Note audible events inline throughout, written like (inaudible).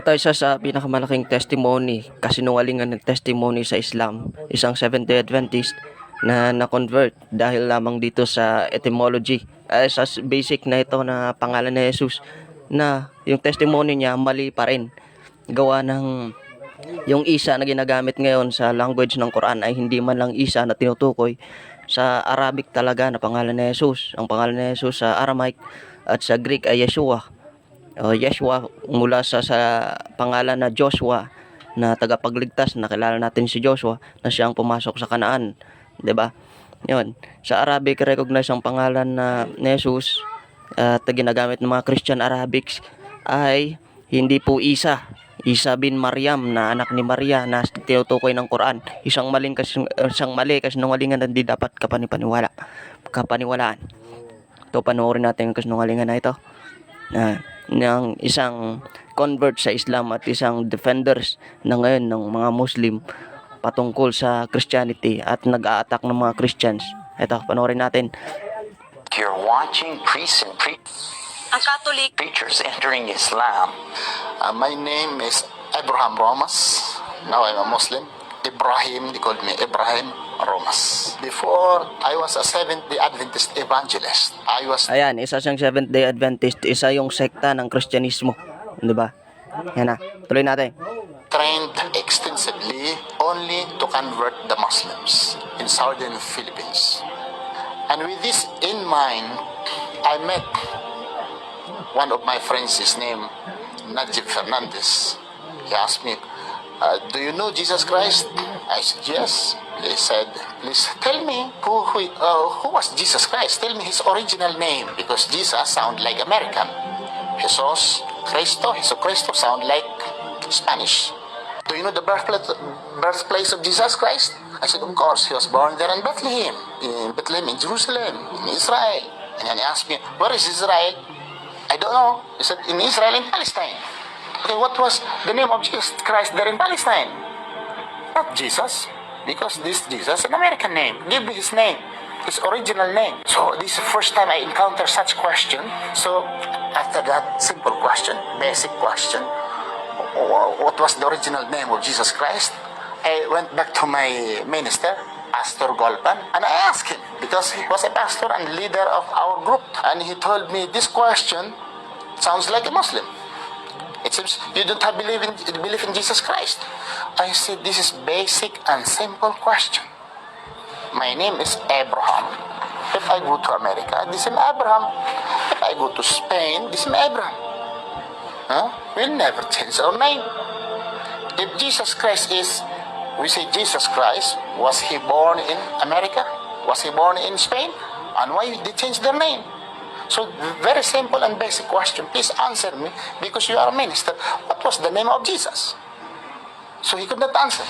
Ito isa sa pinakamalaking testimony, kasinungalingan ng testimony sa Islam. Isang Seventh-day Adventist na na-convert dahil lamang dito sa etymology. Ay, sa basic na ito na pangalan ni Jesus na yung testimony niya mali pa rin. Gawa ng yung isa na ginagamit ngayon sa language ng Quran ay hindi man lang isa na tinutukoy sa Arabic talaga na pangalan ni Jesus. Ang pangalan ni Jesus sa Aramaic at sa Greek ay Yeshua. O Yeshua mula sa, sa pangalan na Joshua na tagapagligtas na kilala natin si Joshua na siyang pumasok sa Kanaan, 'di ba? 'Yon. Sa Arabic recognize ang pangalan na Jesus at ginagamit ng mga Christian Arabics ay hindi po Isa. Isa bin Maryam na anak ni Maria na tinutukoy ng Quran. Isang maling kas isang mali kasinungalingan na hindi dapat kapanipaniwala. Kapaniwalaan. Ito panoorin natin ang kasinungalingan na ito. Na ng isang convert sa Islam at isang defenders na ngayon ng mga Muslim patungkol sa Christianity at nag-a-attack ng mga Christians. Ito, panoorin natin. You're watching priests and pre- Ang Katolik, preachers entering Islam. Uh, my name is Abraham Romas. Now I'm a Muslim. Ibrahim, they called me Ibrahim Romas. Before, I was a Seventh-day Adventist evangelist. I was Ayan, isa siyang Seventh-day Adventist, isa yung sekta ng Kristyanismo. Di ba? Yan na. Tuloy natin. trained extensively only to convert the Muslims in southern Philippines. And with this in mind, I met one of my friends, his name Najib Fernandez. He asked me, uh, Do you know Jesus Christ? I said, Yes. He said, Please tell me who, who, uh, who was Jesus Christ? Tell me his original name because Jesus sound like American. Jesus Cristo, Jesus Cristo sound like Spanish. Do you know the birthplace, birthplace of Jesus Christ? I said, of course. He was born there in Bethlehem, in Bethlehem, in Jerusalem, in Israel. And then he asked me, where is Israel? I don't know. He said, in Israel, in Palestine. Okay, what was the name of Jesus Christ there in Palestine? Not Jesus, because this Jesus an American name. Give me his name, his original name. So this is the first time I encounter such question. So after that simple question, basic question, what was the original name of Jesus Christ? I went back to my minister, Pastor Golpan, and I asked him because he was a pastor and leader of our group, and he told me this question sounds like a Muslim. Seems you don't have believe in, believe in Jesus Christ. I said, this is basic and simple question. My name is Abraham. If I go to America, this is Abraham. If I go to Spain, this is Abraham. Huh? We'll never change our name. If Jesus Christ is, we say Jesus Christ, was he born in America? Was he born in Spain? And why did they change their name? So, very simple and basic question. Please answer me because you are a minister. What was the name of Jesus? So he could not answer.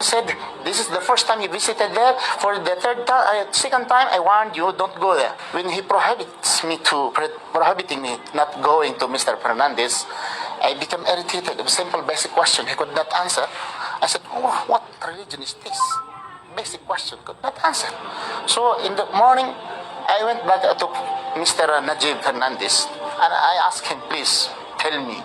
He said, This is the first time you visited there. For the third time, uh, second time, I warned you, don't go there. When he prohibits me to, pro- prohibiting me not going to Mr. Fernandez, I become irritated. A simple basic question he could not answer. I said, oh, What religion is this? Basic question, could not answer. So in the morning, I went back to Mr. Najib Fernandez and I asked him, please tell me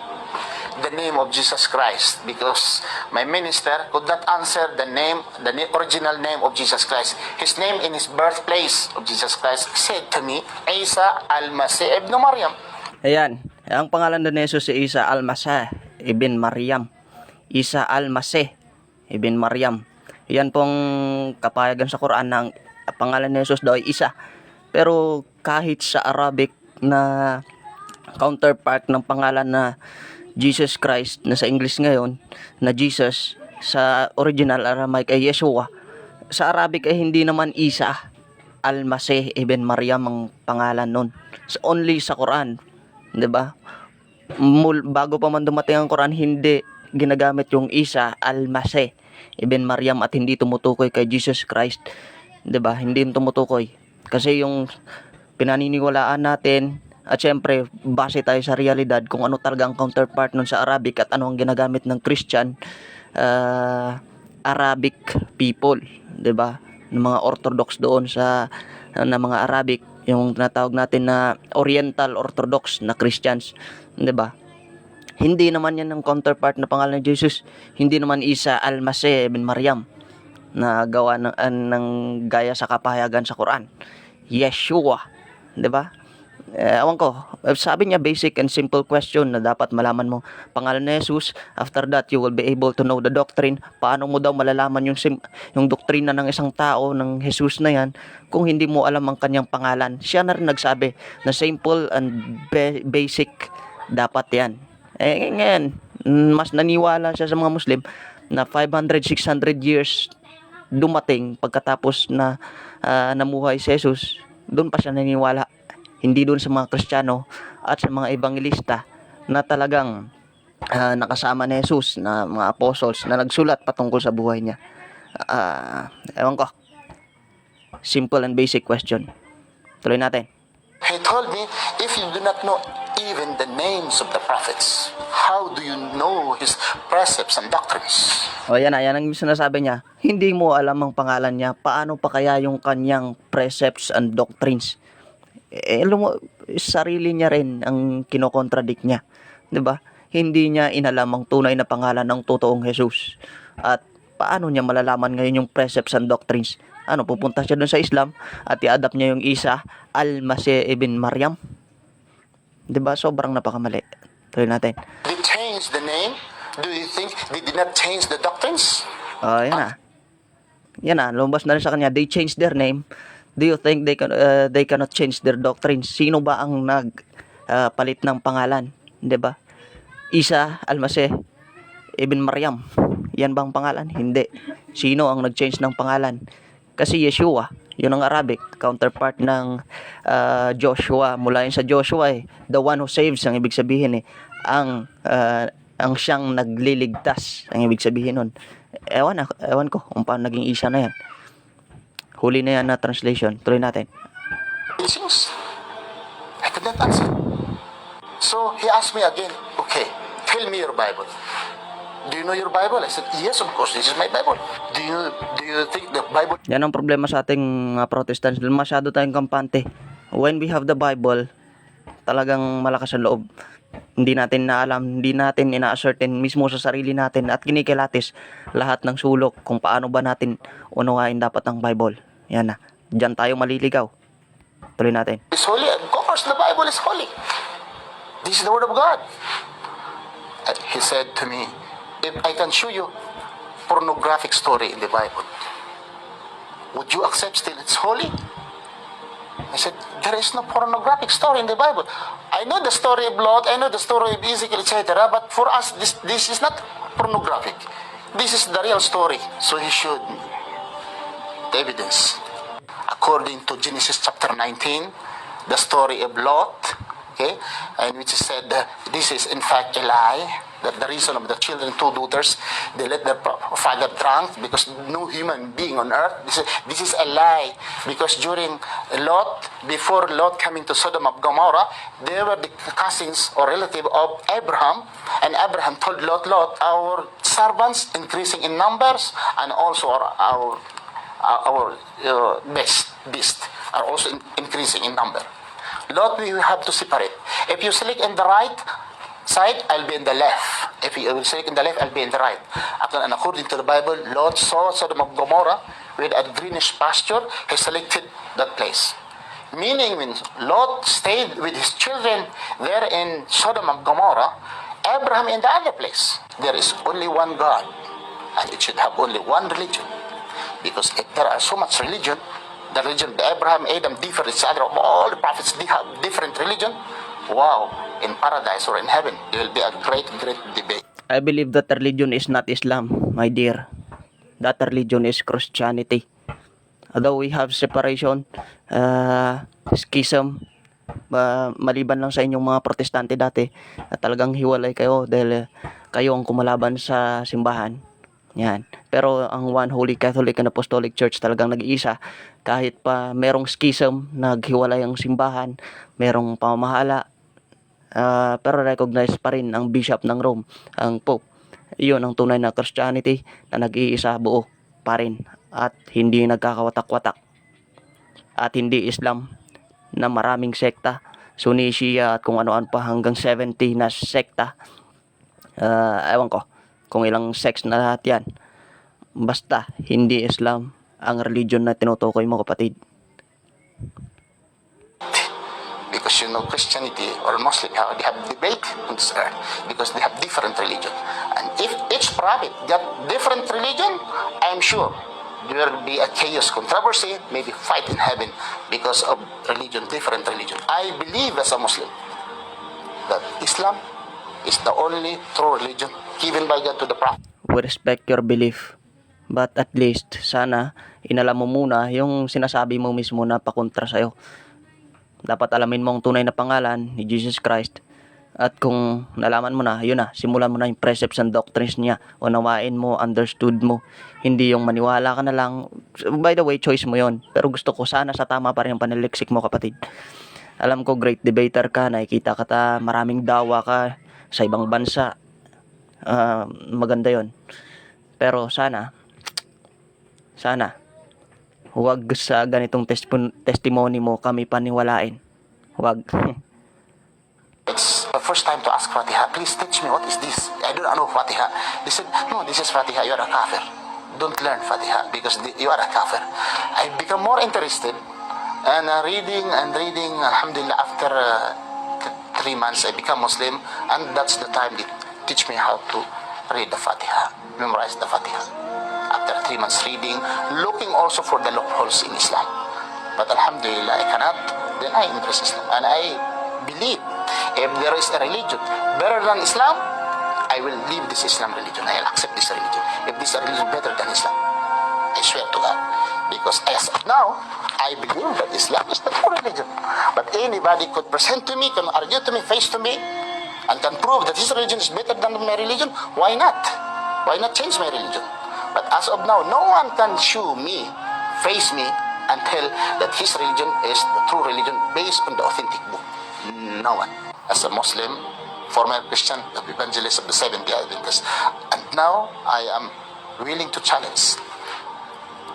the name of Jesus Christ because my minister could not answer the name, the na- original name of Jesus Christ. His name in his birthplace of Jesus Christ said to me, Isa al-Masih ibn Maryam. Ayan, ang pangalan ni Jesus si Isa al-Masih ibn Maryam. Isa al-Masih ibn Maryam. Yan pong kapayagan sa Quran ng pangalan ni Jesus daw ay Isa. Pero kahit sa Arabic na counterpart ng pangalan na Jesus Christ na sa English ngayon na Jesus sa original Aramaic ay Yeshua. Sa Arabic ay hindi naman Isa Al-Masih ibn Maryam ang pangalan nun. So, only sa Quran. 'di ba? Bago pa man dumating ang Quran, hindi ginagamit yung Isa Al-Masih ibn Maryam at hindi tumutukoy kay Jesus Christ. 'Di ba? Hindi tumutukoy. Kasi yung pinaniniwalaan natin at syempre base tayo sa realidad kung ano talaga ang counterpart nun sa Arabic at ano ang ginagamit ng Christian ah, Arabic people, 'di ba? Ng mga Orthodox doon sa na mga Arabic, yung tinatawag natin na Oriental Orthodox na Christians, 'di ba? Hindi naman yan ang counterpart na pangalan ni Jesus. Hindi naman Isa Al-Masih bin Maryam na gawa ng, an- ng gaya sa kapahayagan sa Quran. Yeshua. 'Di ba? Eh, ewan ko, Eh, sabi niya basic and simple question na dapat malaman mo pangalan ni Jesus. After that, you will be able to know the doctrine. Paano mo daw malalaman yung, sim- yung doktrina ng isang tao, ng Jesus na yan, kung hindi mo alam ang kanyang pangalan. Siya na rin nagsabi na simple and ba- basic dapat yan. Eh, ngayon, mas naniwala siya sa mga Muslim na 500, 600 years dumating pagkatapos na ah, namuhay si Jesus, doon pa siya naniniwala. Hindi doon sa mga Kristiyano at sa mga evangelista na talagang ah, nakasama ni Jesus na mga apostles na nagsulat patungkol sa buhay niya. Ah, ewan ko. Simple and basic question. Tuloy natin. He told me, if you do not know even the names of the prophets, how do you know his precepts and doctrines? O yan yan ang sinasabi niya. Hindi mo alam ang pangalan niya. Paano pa kaya yung kanyang precepts and doctrines? Eh, alam mo, sarili niya rin ang kinokontradict niya. ba? Hindi niya inalam ang tunay na pangalan ng totoong Jesus. At paano niya malalaman ngayon yung precepts and doctrines? Ano, pupunta siya doon sa Islam at i-adapt niya yung Isa Al-Masih ibn Maryam? 'Di ba? Sobrang napakamali. Tuloy natin. They changed the name. Do you think they did not change the doctrines? Oh, yan na. Yan na, lumabas na rin sa kanya. They changed their name. Do you think they can uh, they cannot change their doctrines? Sino ba ang nag uh, palit ng pangalan, 'di ba? Isa Almaseh Ibn Maryam. Yan bang pangalan? Hindi. Sino ang nag-change ng pangalan? Kasi Yeshua, yun ang Arabic, counterpart ng uh, Joshua. Mula yun sa Joshua eh. The one who saves, ang ibig sabihin eh. Ang, uh, ang siyang nagliligtas, ang ibig sabihin nun. Ewan, ewan ko kung paano naging isa na yan. Huli na yan na translation. Tuloy natin. teachings? I could not answer. So he asked me again, okay, tell me your Bible. Do you know your Bible? I said, yes, of course, this is my Bible. Do you do you think the Bible Yan ang problema sa ating mga Protestants. Masyado tayong kampante. When we have the Bible, talagang malakas ang loob. Hindi natin naalam, hindi natin ina-ascertain mismo sa sarili natin at kinikilatis lahat ng sulok kung paano ba natin unawain dapat ang Bible. Yan na. Diyan tayo maliligaw. Tuloy natin. is holy? Of course, the Bible is holy. This is the Word of God. And he said to me, I can show you pornographic story in the Bible, would you accept still it's holy? I said, there is no pornographic story in the Bible. I know the story of Lot, I know the story of Ezekiel, etc. But for us, this, this is not pornographic. This is the real story. So he showed me the evidence. According to Genesis chapter 19, the story of Lot, okay, and which said that this is in fact a lie. The reason of the children, two daughters, they let their father drunk because no human being on earth. This is, this is a lie because during Lot, before Lot coming to Sodom of Gomorrah, they were the cousins or relative of Abraham, and Abraham told Lot, Lot, our servants increasing in numbers, and also our, our our uh, best beast are also in- increasing in number. Lot, we have to separate. If you select in the right side, I'll be in the left. If you will select in the left, I'll be in the right. And according to the Bible, Lord saw Sodom of Gomorrah with a greenish pasture. He selected that place. Meaning, when Lot stayed with his children there in Sodom and Gomorrah, Abraham in the other place. There is only one God, and it should have only one religion. Because if there are so much religion, the religion of Abraham, Adam differ each other. of All the prophets they have different religion. Wow! In paradise or in heaven, there will be a great, great debate. I believe that religion is not Islam, my dear. That religion is Christianity. Although we have separation, uh, schism, uh, maliban lang sa inyong mga protestante dati, na talagang hiwalay kayo dahil uh, kayo ang kumalaban sa simbahan. Yan. Pero ang One Holy Catholic and Apostolic Church talagang nag-iisa. Kahit pa merong schism, naghiwalay ang simbahan, merong pamamahala, Ah, pero recognize pa rin ang bishop ng Rome, ang Pope. Iyon ang tunay na Christianity na nag-iisa buo pa rin at hindi nagkakawatak-watak. At hindi Islam na maraming sekta, Sunni, Shia at kung ano-ano pa hanggang 70 na sekta Ah, ewan ko kung ilang sex na lahat yan. Basta, hindi Islam ang religion na tinutukoy mo kapatid. Because you know Christianity or Muslim how they have debate on this earth because they have different religion. And if each prophet got different religion, I am sure there will be a chaos, controversy, maybe fight in heaven because of religion, different religion. I believe as a Muslim that Islam is the only true religion given by God to the prophet. We respect your belief. But at least, sana, inalam mo muna yung sinasabi mo mismo na pakontra sa'yo. Dapat alamin mo ang tunay na pangalan ni Jesus Christ. At kung nalaman mo na, yun na, simulan mo na yung precepts and doctrines niya. Unawain mo, understood mo. Hindi yung maniwala ka na lang. By the way, choice mo yon Pero gusto ko sana sa tama pa rin ang paniliksik mo, kapatid. Alam ko, great debater ka, nakikita ka ta, maraming dawa ka sa ibang bansa. Ah, maganda yon Pero sana, sana, huwag sa ganitong testimon- testimony mo kami paniwalain. Huwag. It's the first time to ask Fatiha. Please teach me what is this. I don't know Fatiha. They said, no, this is Fatiha. You are a kafir. Don't learn Fatiha because you are a kafir. I become more interested and uh, reading and reading. Alhamdulillah, after uh, th- three months, I become Muslim, and that's the time they teach me how to read the Fatiha, memorize the Fatiha. Three months reading, looking also for the loopholes in Islam. But Alhamdulillah, I cannot deny interest Islam. And I believe if there is a religion better than Islam, I will leave this Islam religion. I will accept this religion. If this religion is better than Islam, I swear to God. Because as of now, I believe that Islam is the true religion. But anybody could present to me, can argue to me, face to me, and can prove that his religion is better than my religion, why not? Why not change my religion? But as of now, no one can show me, face me, and tell that his religion is the true religion based on the authentic book. No one. As a Muslim, former Christian, evangelist of the Seventh-day Adventists, and now I am willing to challenge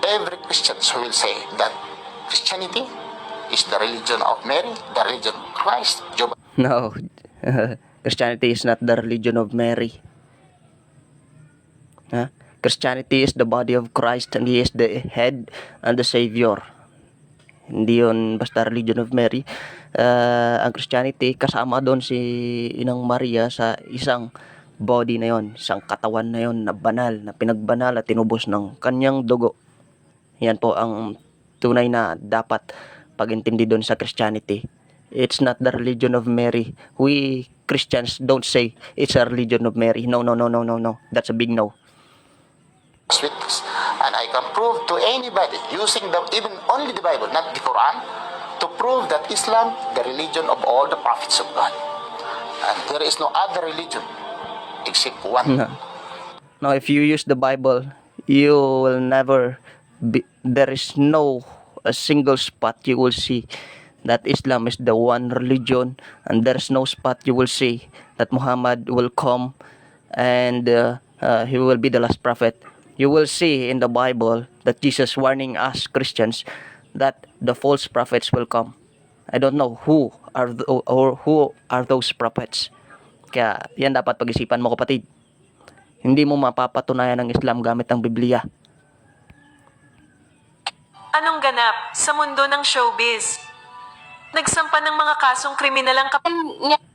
every Christian who will say that Christianity is the religion of Mary, the religion of Christ, Job No, (laughs) Christianity is not the religion of Mary. Huh? Christianity is the body of Christ and He is the head and the Savior. Hindi yun basta religion of Mary. Ah, ang Christianity, kasama doon si Inang Maria sa isang body na yon, isang katawan na yon na banal, na pinagbanal at tinubos ng kanyang dugo. Yan po ang tunay na dapat pagintindi doon sa Christianity. It's not the religion of Mary. We Christians don't say it's a religion of Mary. No, no, no, no, no, no. That's a big no. Witness. And I can prove to anybody using the even only the Bible, not the Quran, to prove that Islam, the religion of all the prophets of God. And there is no other religion except one. Now, if you use the Bible, you will never be, there is no a single spot you will see that Islam is the one religion and there's no spot you will see that Muhammad will come and uh, uh, he will be the last prophet. You will see in the Bible that Jesus warning us Christians that the false prophets will come. I don't know who are th- or who are those prophets. Kaya yan dapat pag-isipan mo kapatid. Hindi mo mapapatunayan ng Islam gamit ang Biblia. Anong ganap sa mundo ng showbiz? Nagsampa ng mga kasong kriminal ang kap- nga